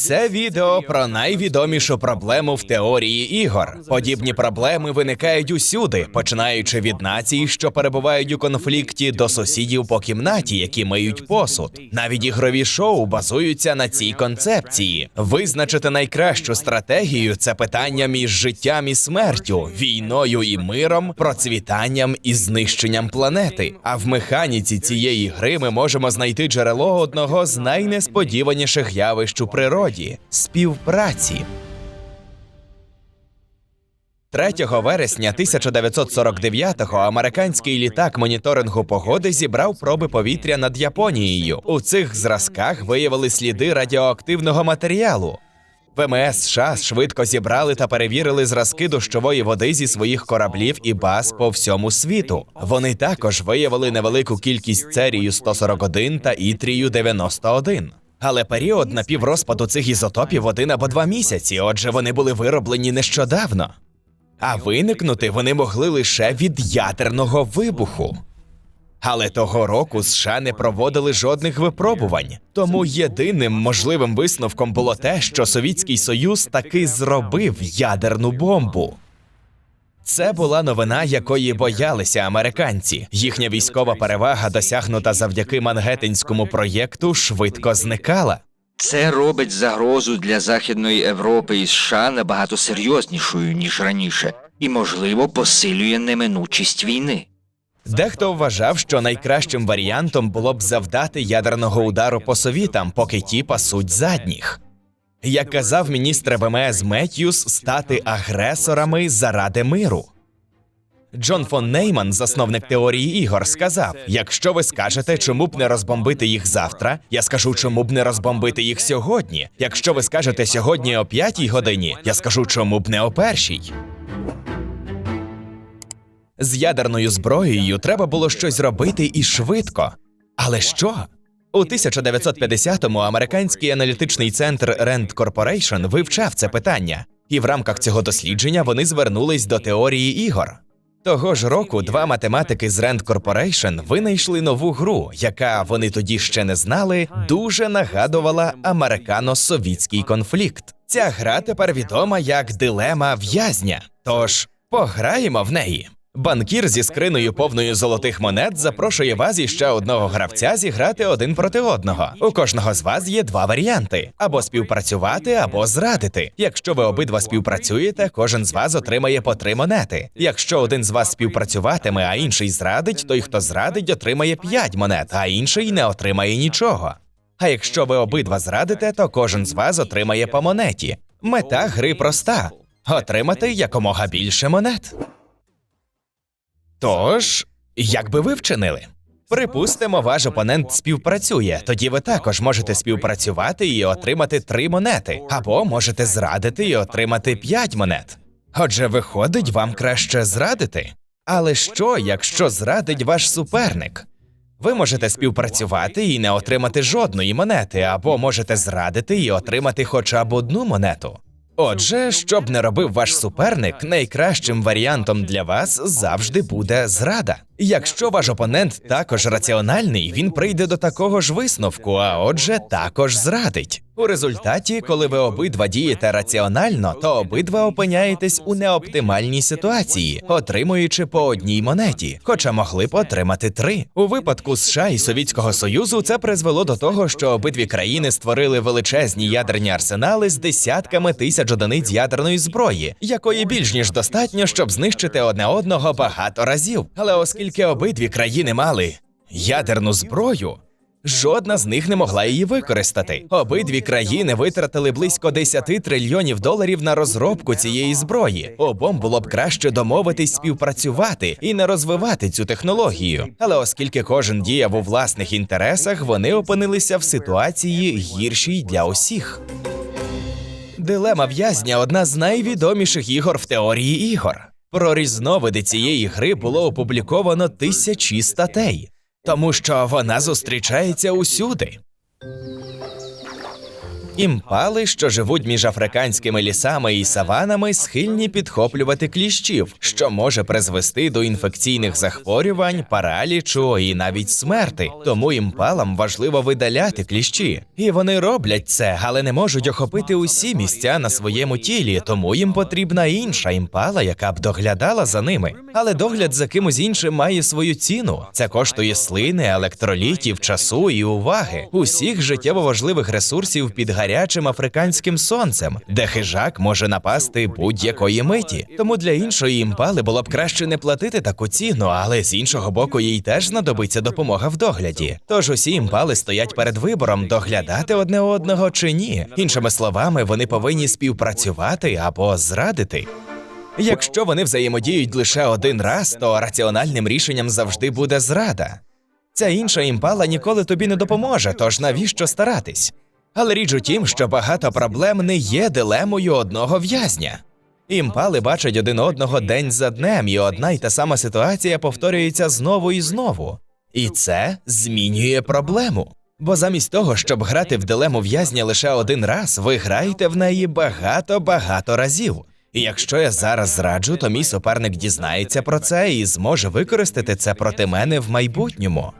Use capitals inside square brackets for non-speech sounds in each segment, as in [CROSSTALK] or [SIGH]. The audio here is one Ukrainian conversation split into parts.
Це відео про найвідомішу проблему в теорії ігор. Подібні проблеми виникають усюди, починаючи від націй, що перебувають у конфлікті, до сусідів по кімнаті, які миють посуд. Навіть ігрові шоу базуються на цій концепції. Визначити найкращу стратегію це питання між життям і смертю, війною і миром, процвітанням і знищенням планети. А в механіці цієї гри ми можемо знайти джерело одного з найнесподіваніших явищ у природі співпраці. 3 вересня 1949-го американський літак моніторингу погоди зібрав проби повітря над Японією. У цих зразках виявили сліди радіоактивного матеріалу. ВМС США швидко зібрали та перевірили зразки дощової води зі своїх кораблів і баз по всьому світу. Вони також виявили невелику кількість церію 141 та ітрію 91. Але період напіврозпаду цих ізотопів один або два місяці, отже, вони були вироблені нещодавно. А виникнути вони могли лише від ядерного вибуху. Але того року США не проводили жодних випробувань. Тому єдиним можливим висновком було те, що Совітський Союз таки зробив ядерну бомбу. Це була новина, якої боялися американці. Їхня військова перевага, досягнута завдяки Мангеттенському проєкту, швидко зникала. Це робить загрозу для Західної Європи і США набагато серйознішою, ніж раніше, і, можливо, посилює неминучість війни. Дехто вважав, що найкращим варіантом було б завдати ядерного удару по совітам, поки ті пасуть задніх. Як казав міністр ВМС Меттьюс, стати агресорами заради миру. Джон фон Нейман, засновник теорії ігор, сказав: якщо ви скажете, чому б не розбомбити їх завтра, я скажу, чому б не розбомбити їх сьогодні. Якщо ви скажете сьогодні о п'ятій годині, я скажу, чому б не о першій. З ядерною зброєю треба було щось робити і швидко. Але що? У 1950-му американський аналітичний центр Rand Corporation вивчав це питання, і в рамках цього дослідження вони звернулись до теорії ігор. Того ж року два математики з Rand Corporation винайшли нову гру, яка вони тоді ще не знали, дуже нагадувала американо-совітський конфлікт. Ця гра тепер відома як дилема в'язня. Тож пограємо в неї. Банкір зі скриною повною золотих монет запрошує вас і ще одного гравця зіграти один проти одного. У кожного з вас є два варіанти: або співпрацювати, або зрадити. Якщо ви обидва співпрацюєте, кожен з вас отримає по три монети. Якщо один з вас співпрацюватиме, а інший зрадить, той, хто зрадить, отримає п'ять монет, а інший не отримає нічого. А якщо ви обидва зрадите, то кожен з вас отримає по монеті. Мета гри проста: отримати якомога більше монет. Тож, як би ви вчинили? Припустимо, ваш опонент співпрацює, тоді ви також можете співпрацювати і отримати три монети, або можете зрадити і отримати п'ять монет. Отже, виходить, вам краще зрадити. Але що, якщо зрадить ваш суперник? Ви можете співпрацювати і не отримати жодної монети, або можете зрадити і отримати хоча б одну монету. Отже, що б не робив ваш суперник, найкращим варіантом для вас завжди буде зрада. Якщо ваш опонент також раціональний, він прийде до такого ж висновку, а отже, також зрадить. У результаті, коли ви обидва дієте раціонально, то обидва опиняєтесь у неоптимальній ситуації, отримуючи по одній монеті, хоча могли б отримати три. У випадку США і Совітського Союзу це призвело до того, що обидві країни створили величезні ядерні арсенали з десятками тисяч одиниць ядерної зброї, якої більш ніж достатньо, щоб знищити одне одного багато разів. Але оскільки обидві країни мали ядерну зброю. Жодна з них не могла її використати. Обидві країни витратили близько 10 трильйонів доларів на розробку цієї зброї. Обом було б краще домовитись співпрацювати і не розвивати цю технологію. Але оскільки кожен діяв у власних інтересах, вони опинилися в ситуації гіршій для усіх. Дилема в'язня одна з найвідоміших ігор в теорії ігор. Про різновиди цієї гри було опубліковано тисячі статей, тому що вона зустрічається усюди. Імпали, що живуть між африканськими лісами і саванами, схильні підхоплювати кліщів, що може призвести до інфекційних захворювань, паралічу і навіть смерти. Тому імпалам важливо видаляти кліщі. І вони роблять це, але не можуть охопити усі місця на своєму тілі, тому їм потрібна інша імпала, яка б доглядала за ними. Але догляд за кимось іншим має свою ціну. Це коштує слини, електролітів, часу і уваги, усіх життєво важливих ресурсів під гарячим африканським сонцем, де хижак може напасти будь-якої миті. Тому для іншої імпали було б краще не платити таку ціну, але з іншого боку, їй теж знадобиться допомога в догляді. Тож усі імпали стоять перед вибором доглядати одне одного чи ні. Іншими словами, вони повинні співпрацювати або зрадити. Якщо вони взаємодіють лише один раз, то раціональним рішенням завжди буде зрада. Ця інша імпала ніколи тобі не допоможе, тож навіщо старатись? Але річ у тім, що багато проблем не є дилемою одного в'язня. Імпали бачать один одного день за днем, і одна й та сама ситуація повторюється знову і знову. І це змінює проблему. Бо замість того, щоб грати в дилему в'язня лише один раз, ви граєте в неї багато-багато разів. І якщо я зараз зраджу, то мій суперник дізнається про це і зможе використати це проти мене в майбутньому.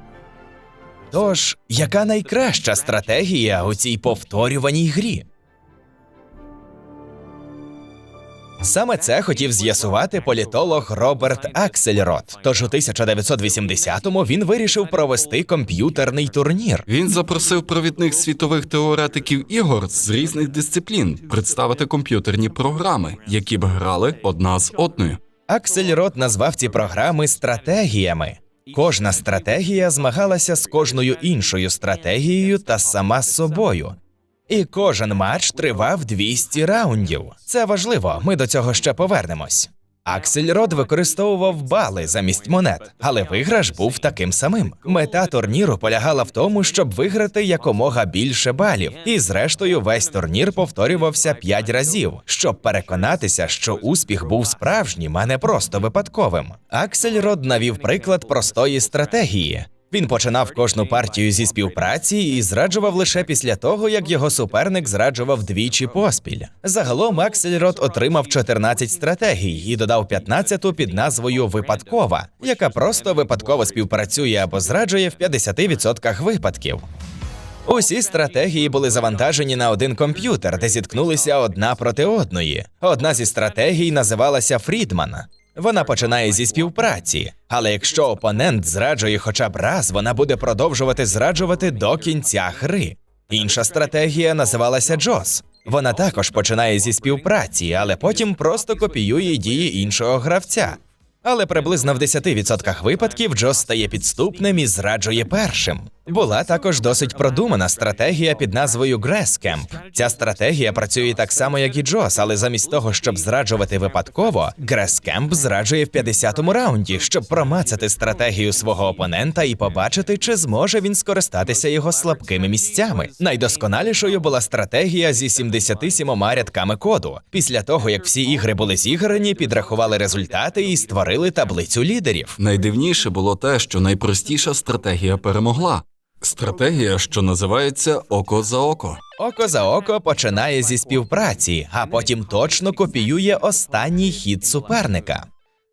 Тож, яка найкраща стратегія у цій повторюваній грі? Саме це хотів з'ясувати політолог Роберт Аксельрод. Тож у 1980-му він вирішив провести комп'ютерний турнір. Він запросив провідних світових теоретиків ігор з різних дисциплін представити комп'ютерні програми, які б грали одна з одною. Аксельрод назвав ці програми стратегіями. Кожна стратегія змагалася з кожною іншою стратегією та сама з собою. І кожен матч тривав 200 раундів. Це важливо, ми до цього ще повернемось. Аксельрод використовував бали замість монет, але виграш був таким самим. Мета турніру полягала в тому, щоб виграти якомога більше балів. І зрештою, весь турнір повторювався п'ять разів, щоб переконатися, що успіх був справжнім, а не просто випадковим. Аксельрод навів приклад простої стратегії. Він починав кожну партію зі співпраці і зраджував лише після того, як його суперник зраджував двічі поспіль. Загалом Аксельрод отримав 14 стратегій і додав 15-ту під назвою Випадкова, яка просто випадково співпрацює або зраджує в 50% випадків. Усі стратегії були завантажені на один комп'ютер, де зіткнулися одна проти одної. Одна зі стратегій називалася Фрідман. Вона починає зі співпраці, але якщо опонент зраджує хоча б раз, вона буде продовжувати зраджувати до кінця гри. Інша стратегія називалася Джос. Вона також починає зі співпраці, але потім просто копіює дії іншого гравця. Але приблизно в 10% випадків Джос стає підступним і зраджує першим. Була також досить продумана стратегія під назвою Грескемп. Ця стратегія працює так само, як і Джос, але замість того, щоб зраджувати випадково, Грескемп зраджує в 50-му раунді, щоб промацати стратегію свого опонента і побачити, чи зможе він скористатися його слабкими місцями. Найдосконалішою була стратегія зі 77 рядками коду. Після того, як всі ігри були зіграні, підрахували результати і створили таблицю лідерів. Найдивніше було те, що найпростіша стратегія перемогла. Стратегія, що називається око за око. Око за око починає зі співпраці, а потім точно копіює останній хід суперника.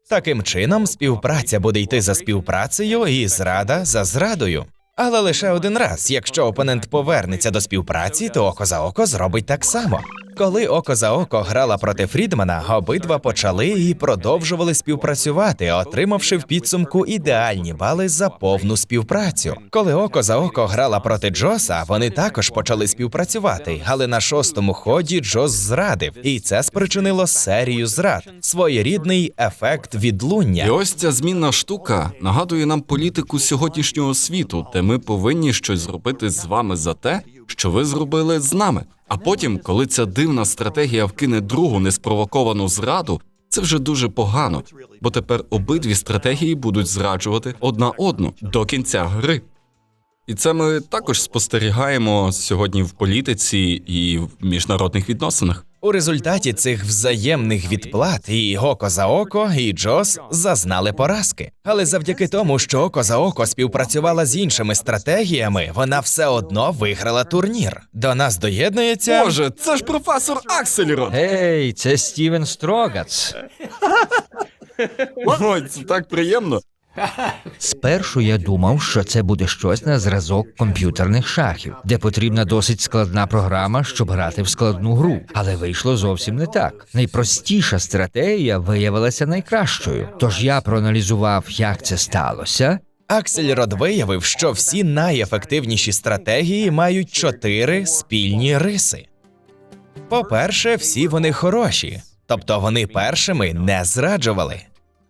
Таким чином, співпраця буде йти за співпрацею і зрада за зрадою. Але лише один раз, якщо опонент повернеться до співпраці, то око за око зробить так само. Коли око за око грала проти Фрідмана, обидва почали і продовжували співпрацювати, отримавши в підсумку ідеальні бали за повну співпрацю. Коли око за око грала проти Джоса, вони також почали співпрацювати, але на шостому ході Джос зрадив, і це спричинило серію зрад, своєрідний ефект І відлуння. ось ця змінна штука нагадує нам політику сьогоднішнього світу, де ми повинні щось зробити з вами за те, що ви зробили з нами. А потім, коли ця дивна стратегія вкине другу неспровоковану зраду, це вже дуже погано, бо тепер обидві стратегії будуть зраджувати одна одну до кінця гри. І це ми також спостерігаємо сьогодні в політиці і в міжнародних відносинах. У результаті цих взаємних відплат і око за око, і Джос зазнали поразки. Але завдяки тому, що око за око співпрацювала з іншими стратегіями, вона все одно виграла турнір. До нас доєднується. Боже, це ж професор Аксельрод! Гей, це Стівен Строгац. Ой, це так приємно. Спершу я думав, що це буде щось на зразок комп'ютерних шахів, де потрібна досить складна програма, щоб грати в складну гру. Але вийшло зовсім не так. Найпростіша стратегія виявилася найкращою. Тож я проаналізував, як це сталося. Аксельрод виявив, що всі найефективніші стратегії мають чотири спільні риси. По-перше, всі вони хороші, тобто вони першими не зраджували.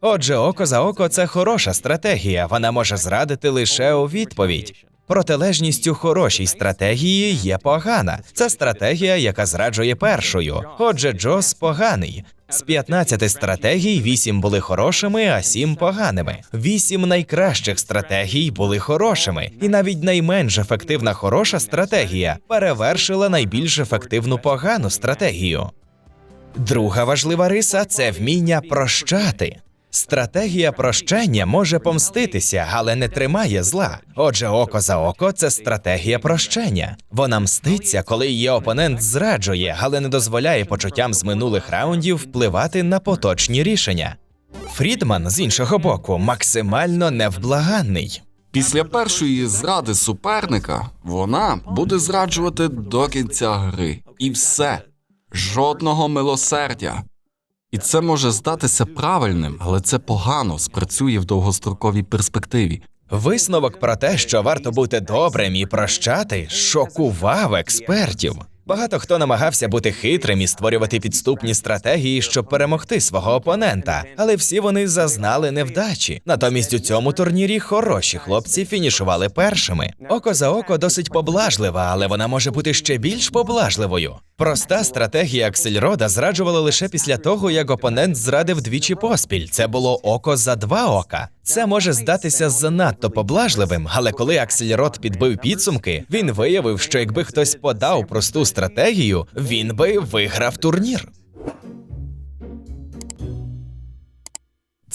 Отже, око за око це хороша стратегія, вона може зрадити лише у відповідь. Протилежністю хорошій стратегії є погана. Це стратегія, яка зраджує першою. Отже, Джос поганий. З 15 стратегій 8 були хорошими, а 7 поганими. 8 найкращих стратегій були хорошими, і навіть найменш ефективна хороша стратегія перевершила найбільш ефективну погану стратегію. Друга важлива риса це вміння прощати. Стратегія прощення може помститися, але не тримає зла. Отже, око за око це стратегія прощення. Вона мститься, коли її опонент зраджує, але не дозволяє почуттям з минулих раундів впливати на поточні рішення. Фрідман з іншого боку максимально невблаганний. Після першої зради суперника вона буде зраджувати до кінця гри. І все. Жодного милосердя. І це може здатися правильним, але це погано спрацює в довгостроковій перспективі. Висновок про те, що варто бути добрим і прощати, шокував експертів. Багато хто намагався бути хитрим і створювати підступні стратегії, щоб перемогти свого опонента, але всі вони зазнали невдачі. Натомість у цьому турнірі хороші хлопці фінішували першими. Око за око досить поблажлива, але вона може бути ще більш поблажливою. Проста стратегія Аксельрода зраджувала лише після того, як опонент зрадив двічі поспіль. Це було око за два ока. Це може здатися занадто поблажливим, але коли Аксельрод підбив підсумки, він виявив, що якби хтось подав просту стратегію, він би виграв турнір.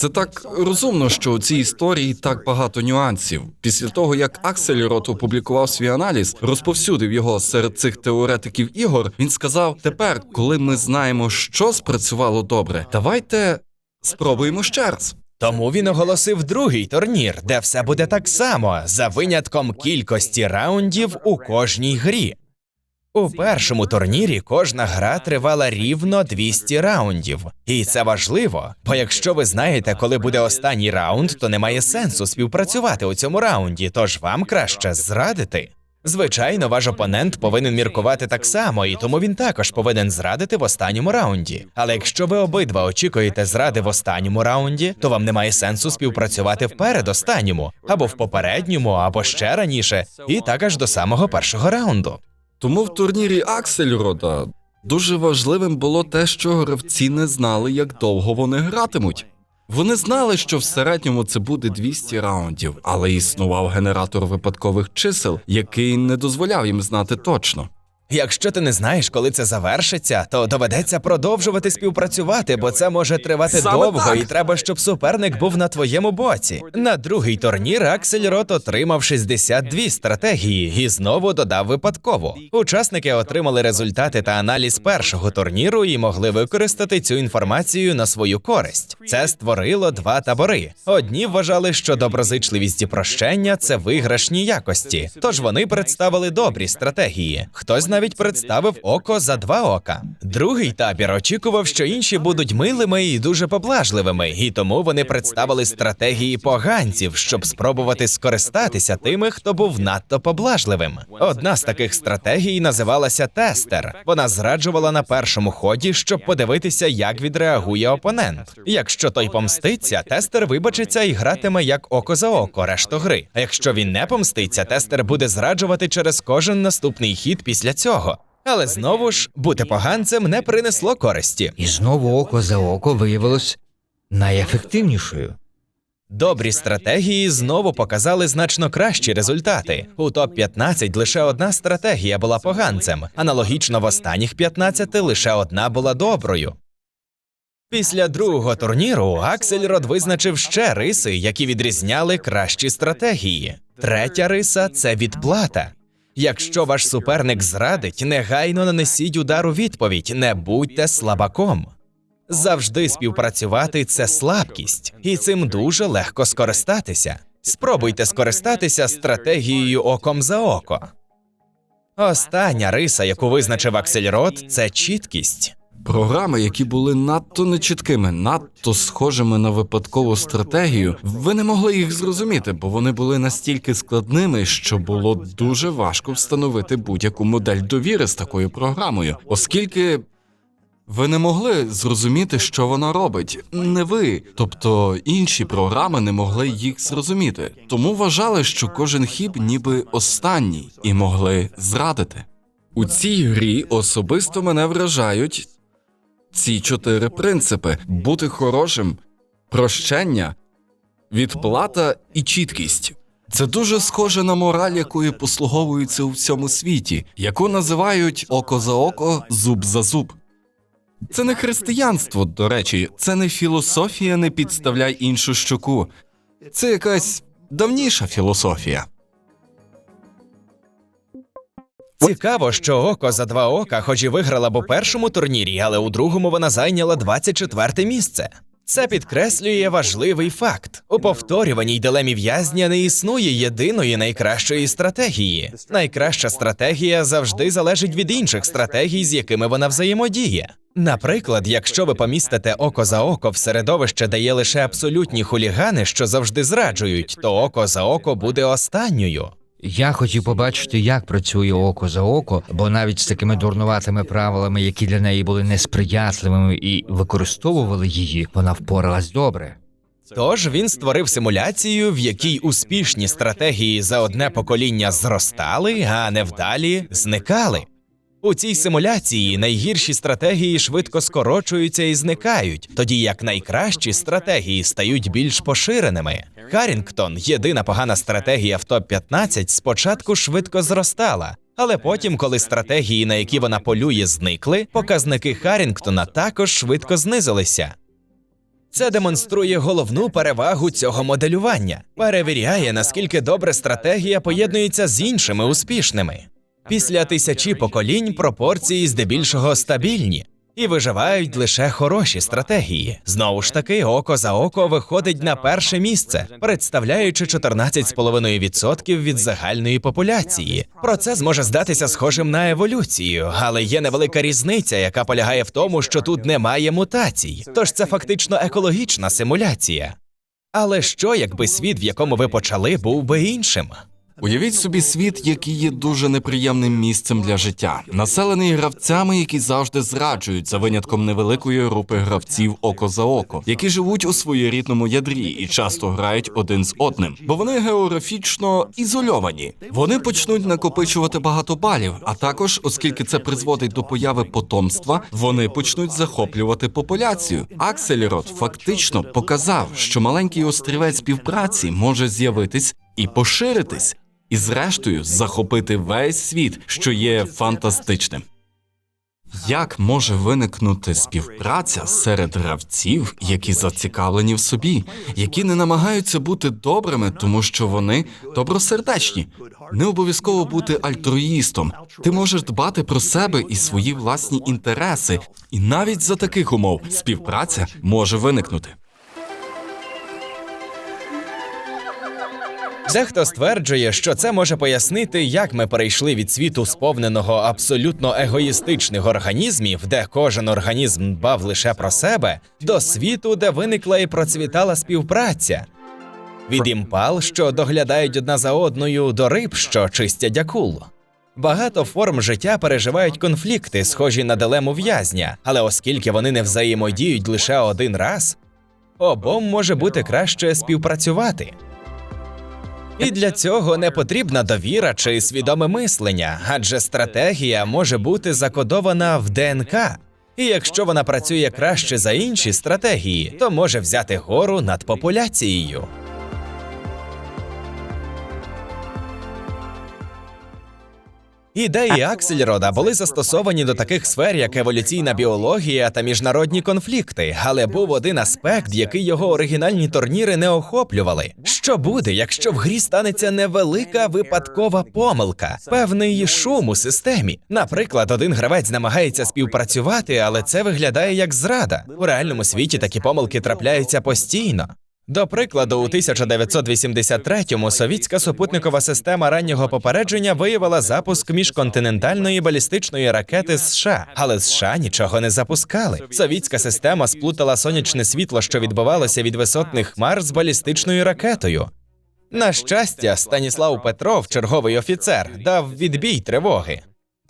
Це так розумно, що у цій історії так багато нюансів. Після того, як Аксельрот опублікував свій аналіз, розповсюдив його серед цих теоретиків ігор. Він сказав: тепер, коли ми знаємо, що спрацювало добре, давайте спробуємо ще раз. Тому він оголосив другий турнір, де все буде так само, за винятком кількості раундів у кожній грі. У першому турнірі кожна гра тривала рівно 200 раундів, і це важливо, бо якщо ви знаєте, коли буде останній раунд, то немає сенсу співпрацювати у цьому раунді, тож вам краще зрадити. Звичайно, ваш опонент повинен міркувати так само, і тому він також повинен зрадити в останньому раунді. Але якщо ви обидва очікуєте зради в останньому раунді, то вам немає сенсу співпрацювати в передостанньому, або в попередньому, або ще раніше, і так аж до самого першого раунду. Тому в турнірі Аксельрода дуже важливим було те, що гравці не знали, як довго вони гратимуть. Вони знали, що в середньому це буде 200 раундів, але існував генератор випадкових чисел, який не дозволяв їм знати точно. Якщо ти не знаєш, коли це завершиться, то доведеться продовжувати співпрацювати, бо це може тривати Саме довго, так. і треба, щоб суперник був на твоєму боці. На другий турнір Аксельрот отримав 62 стратегії і знову додав випадково. Учасники отримали результати та аналіз першого турніру і могли використати цю інформацію на свою користь. Це створило два табори. Одні вважали, що доброзичливість і прощення це виграшні якості, тож вони представили добрі стратегії. Хтось навіть представив око за два ока. Другий табір очікував, що інші будуть милими і дуже поблажливими, і тому вони представили стратегії поганців, щоб спробувати скористатися тими, хто був надто поблажливим. Одна з таких стратегій називалася тестер. Вона зраджувала на першому ході, щоб подивитися, як відреагує опонент. Якщо той помститься, тестер вибачиться і гратиме як око за око решту гри. А якщо він не помститься, тестер буде зраджувати через кожен наступний хід після цього. Але знову ж бути поганцем не принесло користі. І знову око за око виявилось найефективнішою. Добрі стратегії знову показали значно кращі результати. У топ 15 лише одна стратегія була поганцем. Аналогічно в останніх 15 лише одна була доброю. Після другого турніру Аксельрод визначив ще риси, які відрізняли кращі стратегії. Третя риса це відплата. Якщо ваш суперник зрадить, негайно нанесіть удар у відповідь, не будьте слабаком. Завжди співпрацювати це слабкість, і цим дуже легко скористатися. Спробуйте скористатися стратегією оком за око. Остання риса, яку визначив Аксельрод, це чіткість. Програми, які були надто нечіткими, надто схожими на випадкову стратегію, ви не могли їх зрозуміти, бо вони були настільки складними, що було дуже важко встановити будь-яку модель довіри з такою програмою, оскільки ви не могли зрозуміти, що вона робить. Не ви, тобто інші програми не могли їх зрозуміти, тому вважали, що кожен хіб ніби останній, і могли зрадити. У цій грі особисто мене вражають ці чотири принципи: бути хорошим, прощення, відплата і чіткість. Це дуже схоже на мораль, якою послуговуються у всьому світі, яку називають око за око, зуб за зуб. Це не християнство, до речі, це не філософія, не підставляй іншу щоку. Це якась давніша філософія. Цікаво, що око за два ока, хоч і виграла б у першому турнірі, але у другому вона зайняла 24 місце. Це підкреслює важливий факт: у повторюваній дилемі в'язня не існує єдиної найкращої стратегії. Найкраща стратегія завжди залежить від інших стратегій, з якими вона взаємодіє. Наприклад, якщо ви помістите око за око в середовище, де є лише абсолютні хулігани, що завжди зраджують, то око за око буде останньою. Я хотів побачити, як працює око за око, бо навіть з такими дурнуватими правилами, які для неї були несприятливими і використовували її, вона впоралась добре. Тож він створив симуляцію, в якій успішні стратегії за одне покоління зростали, а невдалі зникали. У цій симуляції найгірші стратегії швидко скорочуються і зникають, тоді як найкращі стратегії стають більш поширеними. Карінгтон, єдина погана стратегія в топ 15 спочатку швидко зростала, але потім, коли стратегії, на які вона полює, зникли, показники Харінгтона також швидко знизилися. Це демонструє головну перевагу цього моделювання, перевіряє, наскільки добре стратегія поєднується з іншими успішними. Після тисячі поколінь пропорції здебільшого стабільні і виживають лише хороші стратегії. Знову ж таки, око за око виходить на перше місце, представляючи 14,5% від загальної популяції. Процес може здатися схожим на еволюцію, але є невелика різниця, яка полягає в тому, що тут немає мутацій. Тож це фактично екологічна симуляція. Але що, якби світ, в якому ви почали, був би іншим? Уявіть собі світ, який є дуже неприємним місцем для життя, населений гравцями, які завжди зраджують за винятком невеликої групи гравців око за око, які живуть у своєрідному ядрі і часто грають один з одним, бо вони географічно ізольовані. Вони почнуть накопичувати багато балів, а також, оскільки це призводить до появи потомства, вони почнуть захоплювати популяцію. Аксельрод фактично показав, що маленький острівець співпраці може з'явитись і поширитись, і зрештою захопити весь світ, що є фантастичним. Як може виникнути співпраця серед гравців, які зацікавлені в собі, які не намагаються бути добрими, тому що вони добросердечні? Не обов'язково бути альтруїстом. Ти можеш дбати про себе і свої власні інтереси, і навіть за таких умов співпраця може виникнути. Дехто стверджує, що це може пояснити, як ми перейшли від світу сповненого абсолютно егоїстичних організмів, де кожен організм дбав лише про себе, до світу, де виникла і процвітала співпраця. Від імпал, що доглядають одна за одною, до риб, що чистять акул. Багато форм життя переживають конфлікти, схожі на дилему в'язня, але оскільки вони не взаємодіють лише один раз, обом може бути краще співпрацювати. І для цього не потрібна довіра чи свідоме мислення, адже стратегія може бути закодована в ДНК. І якщо вона працює краще за інші стратегії, то може взяти гору над популяцією. Ідеї Аксельрода були застосовані до таких сфер, як еволюційна біологія та міжнародні конфлікти, але був один аспект, який його оригінальні турніри не охоплювали. Що буде, якщо в грі станеться невелика випадкова помилка, певний шум у системі? Наприклад, один гравець намагається співпрацювати, але це виглядає як зрада. У реальному світі такі помилки трапляються постійно. До прикладу, у 1983-му совітська супутникова система раннього попередження виявила запуск міжконтинентальної балістичної ракети США, але США нічого не запускали. Совітська система сплутала сонячне світло, що відбувалося від висотних хмар з балістичною ракетою. На щастя, Станіслав Петров, черговий офіцер, дав відбій тривоги.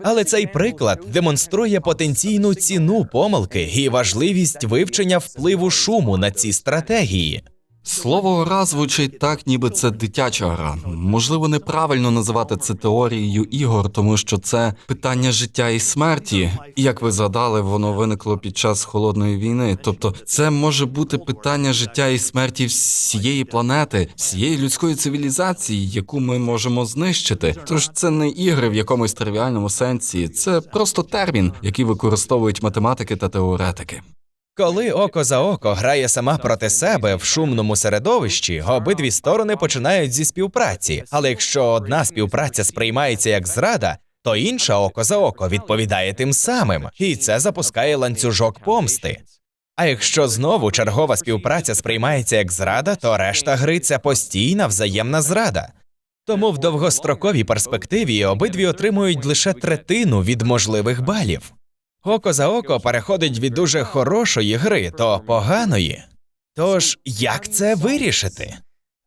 Але цей приклад демонструє потенційну ціну помилки і важливість вивчення впливу шуму на ці стратегії. Слово гра звучить так, ніби це дитяча гра. Можливо, неправильно називати це теорією ігор, тому що це питання життя і смерті. Як ви згадали, воно виникло під час холодної війни. Тобто, це може бути питання життя і смерті всієї планети, всієї людської цивілізації, яку ми можемо знищити. Тож це не ігри в якомусь тривіальному сенсі, це просто термін, який використовують математики та теоретики. Коли око за око грає сама проти себе в шумному середовищі, обидві сторони починають зі співпраці. Але якщо одна співпраця сприймається як зрада, то інша око за око відповідає тим самим, і це запускає ланцюжок помсти. А якщо знову чергова співпраця сприймається як зрада, то решта гри це постійна взаємна зрада. Тому в довгостроковій перспективі обидві отримують лише третину від можливих балів. Око за око переходить від дуже хорошої гри до поганої. Тож, як це вирішити?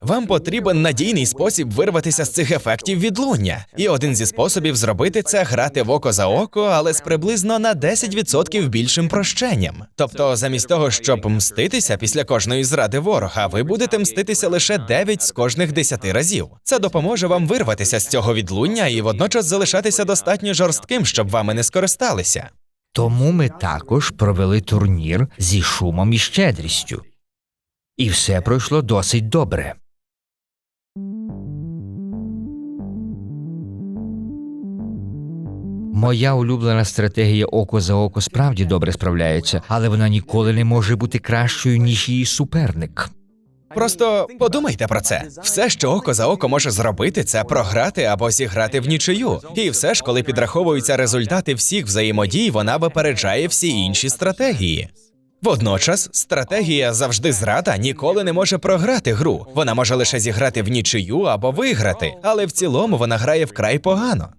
Вам потрібен надійний спосіб вирватися з цих ефектів відлуння, і один зі способів зробити це грати в око за око, але з приблизно на 10% більшим прощенням. Тобто, замість того, щоб мститися після кожної зради ворога, ви будете мститися лише 9 з кожних 10 разів. Це допоможе вам вирватися з цього відлуння і водночас залишатися достатньо жорстким, щоб вами не скористалися. Тому ми також провели турнір зі шумом і щедрістю. І все пройшло досить добре. Моя улюблена стратегія око за око справді добре справляється, але вона ніколи не може бути кращою, ніж її суперник. Просто подумайте про це. Все, що око за око може зробити, це програти або зіграти в нічию. І все ж, коли підраховуються результати всіх взаємодій, вона випереджає всі інші стратегії. Водночас, стратегія завжди зрада ніколи не може програти гру. Вона може лише зіграти в нічию або виграти, але в цілому вона грає вкрай погано.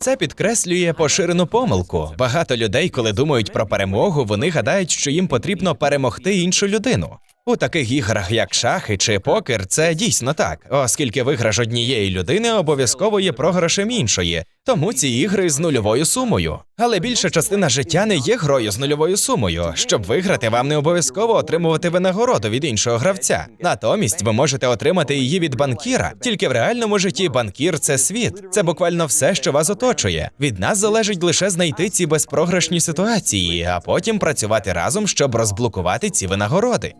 Це підкреслює поширену помилку. Багато людей, коли думають про перемогу, вони гадають, що їм потрібно перемогти іншу людину. У таких іграх, як шахи чи покер, це дійсно так, оскільки виграш однієї людини обов'язково є програшем іншої, тому ці ігри з нульовою сумою. Але більша частина життя не є грою з нульовою сумою. Щоб виграти, вам не обов'язково отримувати винагороду від іншого гравця. Натомість ви можете отримати її від банкіра. Тільки в реальному житті банкір це світ. Це буквально все, що вас оточує. Від нас залежить лише знайти ці безпрограшні ситуації, а потім працювати разом, щоб розблокувати ці винагороди.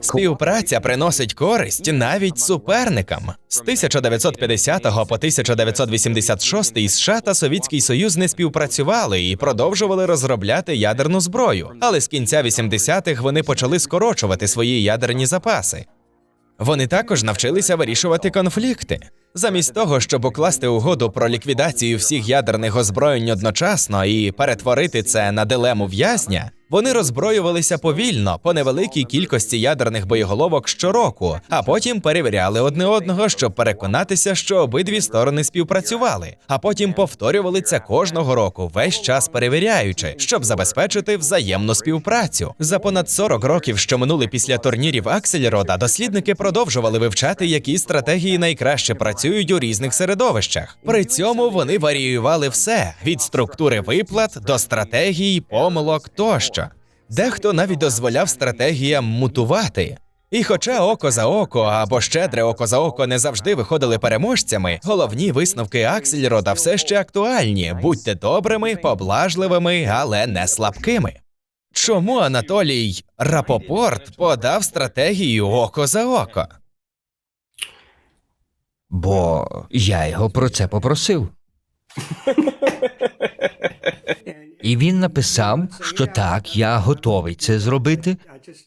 Співпраця приносить користь навіть суперникам. З 1950 по 1986 США та Совєтський Союз не співпрацювали і продовжували розробляти ядерну зброю. Але з кінця 80-х вони почали скорочувати свої ядерні запаси. Вони також навчилися вирішувати конфлікти. Замість того, щоб укласти угоду про ліквідацію всіх ядерних озброєнь одночасно і перетворити це на дилему в'язня, вони роззброювалися повільно по невеликій кількості ядерних боєголовок щороку, а потім перевіряли одне одного, щоб переконатися, що обидві сторони співпрацювали, а потім повторювали це кожного року, весь час перевіряючи, щоб забезпечити взаємну співпрацю. За понад 40 років, що минули після турнірів Аксельрода, дослідники продовжували вивчати, які стратегії найкраще працюють у різних середовищах. При цьому вони варіювали все від структури виплат до стратегій, помилок тощо. Дехто навіть дозволяв стратегіям мутувати. І хоча око за око або щедре око за око не завжди виходили переможцями, головні висновки Аксельрода все ще актуальні. Будьте добрими, поблажливими, але не слабкими. Чому Анатолій Рапопорт подав стратегію око за око? Бо я його про це попросив. [LAUGHS] І він написав, що так, я готовий це зробити,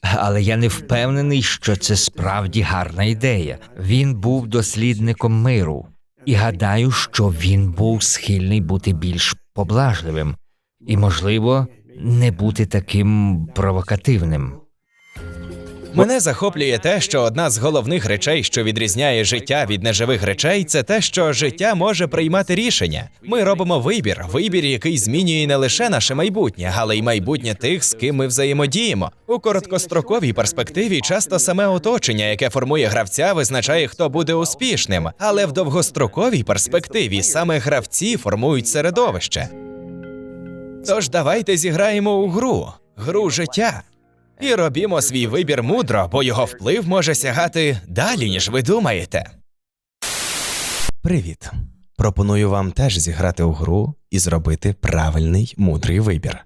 але я не впевнений, що це справді гарна ідея. Він був дослідником миру, і гадаю, що він був схильний бути більш поблажливим і, можливо, не бути таким провокативним. Мене захоплює те, що одна з головних речей, що відрізняє життя від неживих речей, це те, що життя може приймати рішення. Ми робимо вибір, вибір, який змінює не лише наше майбутнє, але й майбутнє тих, з ким ми взаємодіємо. У короткостроковій перспективі часто саме оточення, яке формує гравця, визначає, хто буде успішним. Але в довгостроковій перспективі саме гравці формують середовище. Тож давайте зіграємо у гру, гру життя. І робімо свій вибір мудро, бо його вплив може сягати далі, ніж ви думаєте. Привіт. Пропоную вам теж зіграти у гру і зробити правильний мудрий вибір.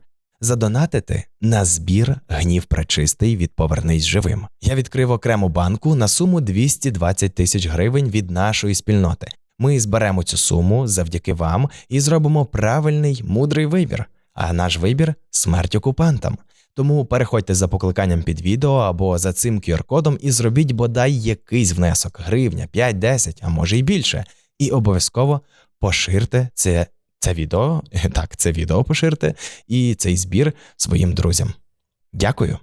Задонатити на збір гнів пречистий від Повернись живим. Я відкрив окрему банку на суму 220 тисяч гривень від нашої спільноти. Ми зберемо цю суму завдяки вам і зробимо правильний мудрий вибір. А наш вибір смерть окупантам. Тому переходьте за покликанням під відео або за цим QR-кодом і зробіть бодай якийсь внесок гривня, 5, 10, а може й більше. І обов'язково поширте це, це відео, [LAUGHS] так, це відео поширте і цей збір своїм друзям. Дякую.